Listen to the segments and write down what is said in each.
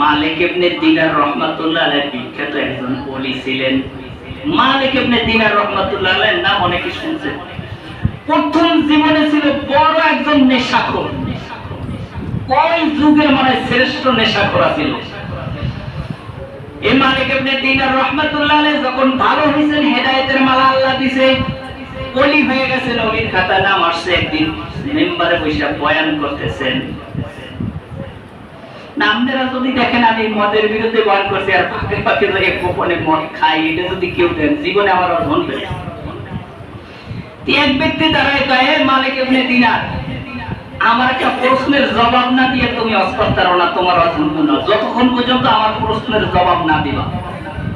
মালিক ইবনে দিনার রহমাতুল্লাহ বিখ্যাত একজন ওলি ছিলেন। মালিক ইবনে দিনার রহমাতুল্লাহ নাম অনেকে প্রথম জীবনে ছিল বড় একজন নেশাখোর। ওই যুগের মানে শ্রেষ্ঠ ছিল এই মালিক ইবনে দিনার রহমাতুল্লাহ আলাইহি যখন ভালো হয়েছেন হেদায়েতের মালা আল্লাহ দিছে, ওলি হয়ে গেছেন, ওলির খাতা নাম আসছে একদিন। মেম্বারে বসে বয়ান করতেছেন। না আপনারা যদি দেখেন, আমি মদের বিরুদ্ধে বয়ান করছি, আর ফাঁকে যদি গোপনে মদ খাই এটা যদি কেউ দেন, জীবনে আমার পেয়ে এক ব্যক্তি দাঁড়ায় মালিক এমনি দিনার, আমার একটা প্রশ্নের জবাব না দিয়ে তুমি অস্পর্তার না তোমার না। যতক্ষণ পর্যন্ত আমার প্রশ্নের জবাব না দিবা।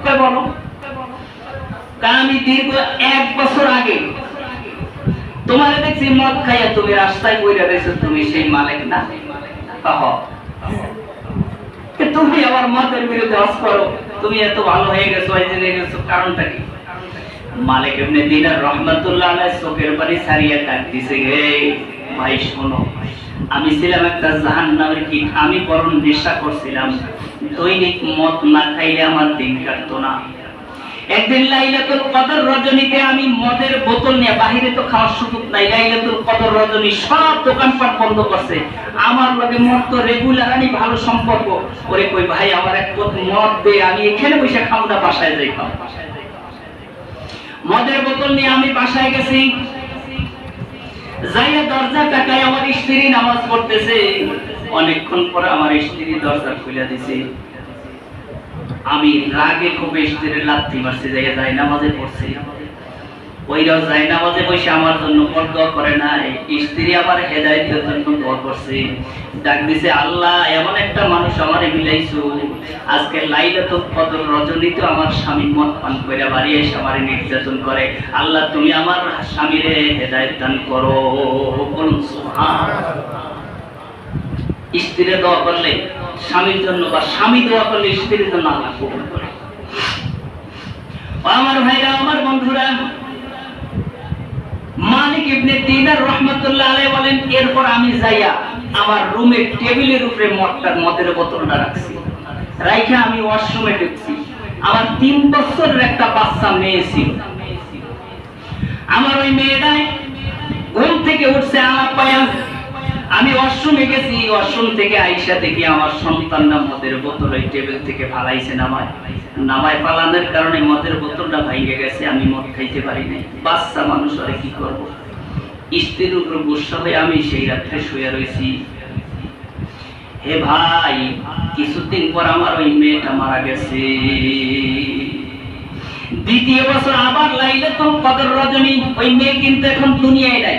কয় বলো। কারণ আমি দীর্ঘ এক বছর আগে তোমার দেখছি মদ খাইয়া তুমি রাস্তায় বইরা রয়েছো, তুমি সেই মালিক না? তুমি আমার মতের বিরুদ্ধে অস করো? তুমি এত ভালো হয়ে গেছো, এই জেনে গেছো, কারণটা কি? মালিক এমনি দিনার রহমতুল্লাহ আলাই চোখের পানি সারিয়া কাক দিছে, হে ভাই, শোনো, আমি ছিলাম একটা জাহান্নামের কি আমি বরং নেশা করছিলাম। দৈনিক মদ না খাইলে আমার দিন কাটতো না। একদিন লাইলাতুল কদর রজনীতে আমি মদের বোতল নিয়ে বাহিরে তো খাওয়ার সুযোগ নাই। লাইলাতুল কদর রজনী সব দোকানপাট বন্ধ করছে। আমার লগে মদ তো রেগুলার আমি ভালো সম্পর্ক। ওরে কই ভাই, আমার এক বোতল মদ দে, আমি এখানে বসে খাব না বাসায় যাই। খাও মদের বোতল নিয়ে আমি বাসায় গেছি। যাইয়া দরজা টাকায় আমার স্ত্রী নামাজ পড়তেছে। অনেকক্ষণ পরে আমার স্ত্রী দরজা খুলে দিছে। আমি রাগে খুব স্ত্রীর লাথি মারছি, যাইয়া যাই নামাজে পড়ছি। ওইরাও যাই নামাজে বসে আমার জন্য করে নাই স্ত্রী আমার হেদায়তের জন্য করছে। ডাক দিছে, আল্লাহ, এমন একটা মানুষ আমারে মিলাইছো। আজকে লাইলাতুল কদর রজনীতে আমার স্বামী মদ পান করে বাড়ি এসে আমারে নির্যাতন করে। আল্লাহ, তুমি আমার স্বামীরে হেদায়ত দান করো। বলুন, সুবহানাল্লাহ। স্ত্রীর দোয়া করলে স্বামীর জন্য বা স্বামী দোয়া করলে স্ত্রীর জন্য আল্লাহ কবুল করে। আমার ভাইরা আমার বন্ধুরা মালিক ইবনে দিনার রহমতুল্লাহ আলাইহি বলেন, এরপর আমি যাইয়া আমার রুমে টেবিলের উপরে মদটার মদের বোতলটা রাখছি। রাইখে আমি ওয়াশরুমে ঢুকছি। আমার তিন বছরের একটা বাচ্চা মেয়ে ছিল। আমার ওই মেয়েটাই ঘুম থেকে উঠছে আলাপ পায়া আমি ওয়াশরুমে গেছি ওয়াশরুম থেকে আইসা দেখি আমার সন্তান না মদের বোতল ওই টেবিল থেকে ফালাইছে নামায়। নামায় পালানোর কারণে মদের বোতলটা ভাঙে গেছে, আমি মদ খাইতে পারি নাই। বাচ্চা মানুষ, আরে কি করব? স্ত্রীর উপর গুসা হয়ে আমি সেই রাত্রে শুয়ে রয়েছি হে ভাই, কিছুদিন পর আমার ওই মেয়েটা মারা গেছে। দ্বিতীয় বছর আবার লাইলাতুল কদর রজনী, ওই মেয়ে কিন্তু এখন দুনিয়ায় নাই।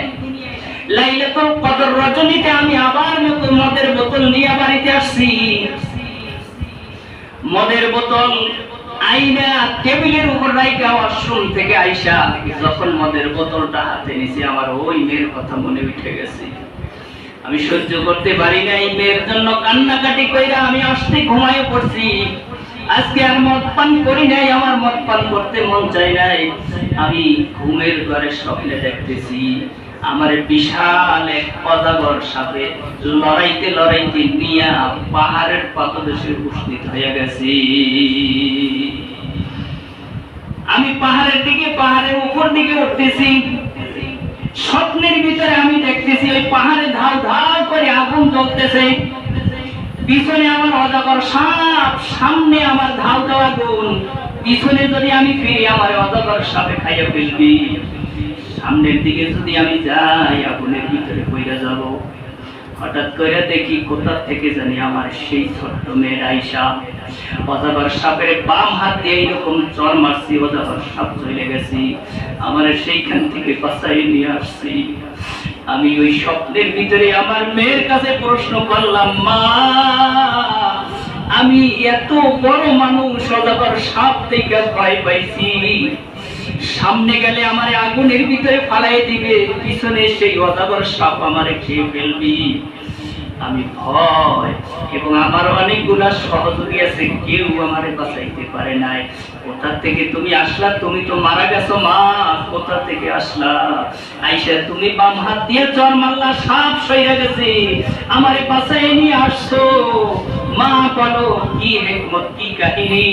লাইলাতুল কদর রজনীতে আমি আবার মতো মদের বোতল নিয়ে বাড়িতে আসছি। মদের বোতল আইনা টেবিলের উপর ওয়াশরুম থেকে যখন মদের বোতলটা হাতে নিছি, আমার ওই মেয়ের কথা মনে উঠে গেছে। আমি সহ্য করতে পারি না এই মেয়ের জন্য কান্নাকাটি কইরা আমি আসতে ঘুমায় পড়ছি। আজকে আর মদ পান করি নাই, আমার মদ পান করতে মন চাই নাই। আমি ঘুমের ঘরে স্বপ্নে দেখতেছি। আমার বিশাল এক অজাগর সাথে লড়াইতে লড়াইতে নিয়া পাহাড়ের পাতদেশে উপস্থিত হয়ে গেছি। আমি পাহাড়ের দিকে, পাহাড়ের উপর দিকে উঠতেছি। স্বপ্নের ভিতরে আমি দেখতেছি ওই পাহাড়ে ধাও ধাও করে আগুন জ্বলতেছে। পিছনে আমার অজাগর সাপ, সামনে আমার ধাও দেওয়া গুণ পিছনে যদি আমি ফিরি, আমার অজাগর সাপে খাইয়া ফেলবি। সামনের দিকে যদি আমি যাই, আগুনের ভিতরে কইরা যাব। হঠাৎ করে দেখি কোথা থেকে জানি আমার সেই ছোট্ট মেয়ের আইসা। অজাগর সাপের বাম হাত দিয়ে এইরকম চর মারছি, অজাগর সাপ চলে গেছি। আমার সেইখান থেকে বাঁচাই নিয়ে আসছি। আমি ওই স্বপ্নের ভিতরে আমার মেয়ের কাছে প্রশ্ন করলাম, মা, আমি এত বড় মানুষ, অজাগর সাপ থেকে ভয় পাইছি। সামনে গেলে আমার আগুনের ভিতরে ফালাই দিবে, পিছনে সেই অজাগর সাপ আমারে খেয়ে ফেলবি। আমি ভয়, এবং আমার অনেকগুলা সহযোগী আছে, কেউ আমারে বাঁচাইতে পারে নাই। কোথা থেকে তুমি আসলা? তুমি তো মারা গেছো, মা। কোথা থেকে আসলা? আইসা, তুমি বাম হাত দিয়ে মারলা, সাপ সইরা গেছে। আমারে বাঁচাই নিয়ে আসছো। মা বলো, কি হেকমত, কি কাহিনী?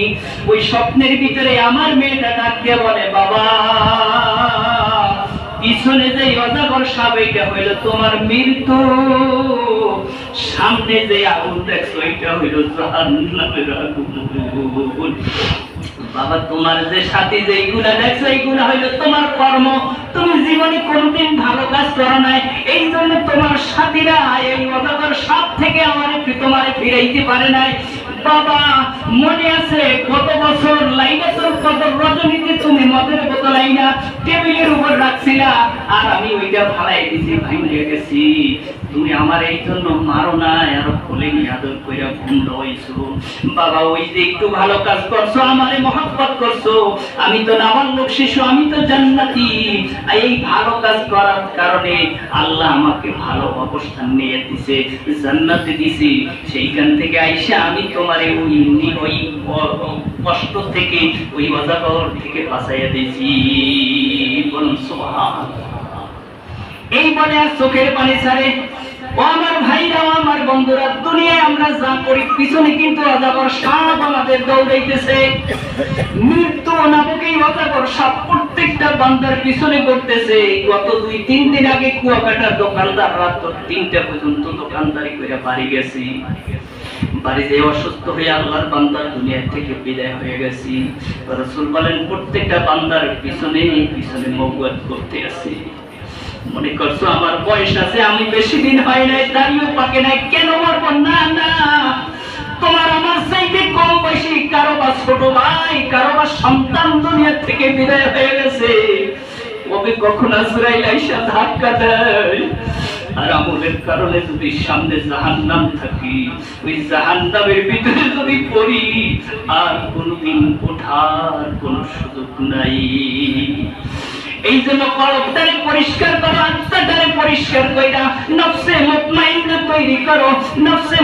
ওই স্বপ্নের ভিতরে আমার মেয়েটা ডাক দিয়ে বলে বাবা? পিছনে যে অজাগর সাপ, এইটা হইল তোমার মৃত্যু। সামনে যে আগুন, দেখছ এটা হইল বাবা, তোমার যে সাথে যে এইগুলা, দেখছ, এইগুলা হইল তোমার কর্ম। তুমি জীবনে কোনদিন ভালো কাজ করো নাই। এই জন্য তোমার সাথীরা, এই অজাগর সাপ থেকে আমার তোমার ফিরাইতে পারে নাই। বাবা, মনে আছে কত বছর রজনীতে তুমি মদের বোতল আইনা, টেবিলের উপর রাখছিলা, আর আমি ওইটা দিছি, ভাঙিয়ে গেছি। তুমি আমার এই জন্য মারো না, আর নিয়ে আদর কইরা ঘুম লইছো বাবা, ওই যে একটু ভালো কাজ করছ, আমারে করছ। আমি তো নাবালক শিশু, আমি তো জান্নাতি। এই ভালো কাজ করার কারণে আল্লাহ আমাকে ভালো অবস্থান নিয়ে দিছে, জান্নাতে দিছি। সেইখান থেকে আইসা আমি তোমারে ওই ওই কষ্ট থেকে, ওই থেকে বাঁচাইয়া দিয়েছি। বলুন এই বলে আর চোখের পানি ছাড়ে। ও আমার ভাইরা, ও আমার বন্ধুরা, দুনিয়ায় আমরা যা করি, পিছনে কিন্তু অজাগর সাপ আমাদের দৌড়াইতেছে মৃত্যু নামক এই অজাগর সাপ প্রত্যেকটা বান্দার পিছনে করতেছে গত দুই, তিন দিন আগে কুয়াকাটার দোকানদার রাত তিনটা পর্যন্ত দোকানদারি করে বাড়ি গেছি। বাড়িতে অসুস্থ হয়ে আল্লাহর বান্দার দুনিয়া থেকে বিদায় হয়ে গেছি। রসুল বলেন, প্রত্যেকটা বান্দার পিছনে পিছনে মগুয়াত করতে আছে। মনে করছ, আমার বয়স আছে, আমি বেশি দিন হয় নাই, দাঁড়িয়েও পাকে নাই, কেন মারবো? না না। তোমার আমার চাইতে কম বয়সী কারও বা ছোট ভাই, কারও বা সন্তান দুনিয়া থেকে বিদায় হয়ে গেছে। ওকে কখন আজরাইল আইসা ধাক্কা দেয়। আর আমলের কারণে যদি সামনে জাহান্নাম থাকি, ওই জাহান্নামের ভিতরে যদি পড়ি, আর কোনদিন ওঠার কোনো সুযোগ নাই। এই জন্য পরিষ্কার করো আত্মাটারে পরিষ্কার কইরা নফসে তৈরি করো, নফসে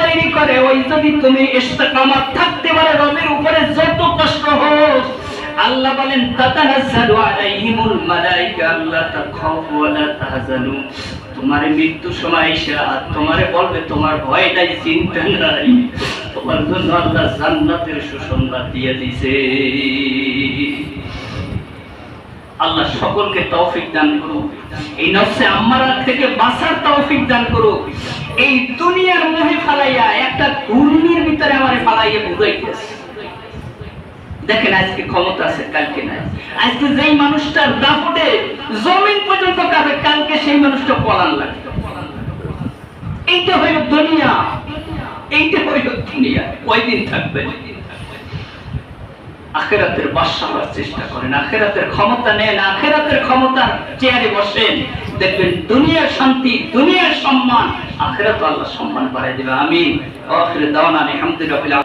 তৈরি করে, ওই যদি তুমি থাকতে পারো, রবের উপরে যত কষ্ট হোক, আল্লাহ বলেন, তাতানাজ্জালু আলাইহিমুল মালাইকা আল্লাহ তাখাফু ওয়া লা তাহজানু। তোমার মৃত্যু সময় এসে, আর তোমারে বলবে, তোমার ভয় নাই চিন্তা নাই। তোমার জন্য আল্লাহ জান্নাতের সুসংবাদ দিয়ে দিছে। আল্লাহ সকলকে তৌফিক দান করুক। এই নফসে আম্মারা থেকে বাঁচার তৌফিক দান করুক। এই দুনিয়ার মোহে ফালাইয়া একটা ঘূর্ণির ভিতরে আমারে ফালাইয়া বুঝাইতেছে দেখেন আজকে ক্ষমতা আছে, কালকে নাই। আজকে যেই মানুষটার দাপটে জমিন পর্যন্ত কাঁদে কালকে সেই মানুষটা পলান লাগে। এইটা হইল দুনিয়া। এইটা হইল দুনিয়া। কয়দিন থাকবে? আখেরাতের বাদশা হওয়ার চেষ্টা করেন। আখেরাতের ক্ষমতা নেন, আখেরাতের ক্ষমতার চেয়ারে বসেন। দেখবেন দুনিয়ার শান্তি, দুনিয়ার সম্মান, আখেরাত আল্লাহ সম্মান বাড়াই দেবে। আমি আখির দাওয়ানা আলহামদুলিল্লাহ